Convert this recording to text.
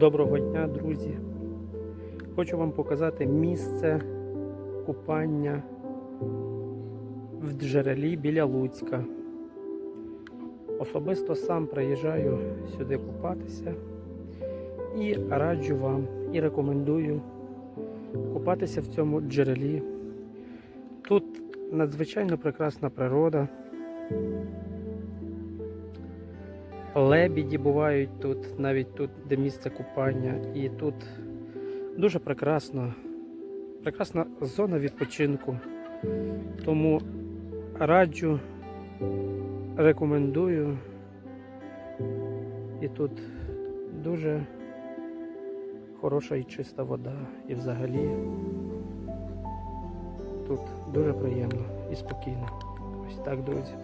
Доброго дня, друзі! Хочу вам показати місце купання в джерелі біля Луцька. Особисто сам приїжджаю сюди купатися і раджу вам і рекомендую купатися в цьому джерелі. Тут надзвичайно прекрасна природа. Лебіді бувають тут, навіть тут, де місце купання. І тут дуже прекрасно, прекрасна зона відпочинку. Тому раджу, рекомендую. І тут дуже хороша і чиста вода. І взагалі тут дуже приємно і спокійно. Ось так, друзі.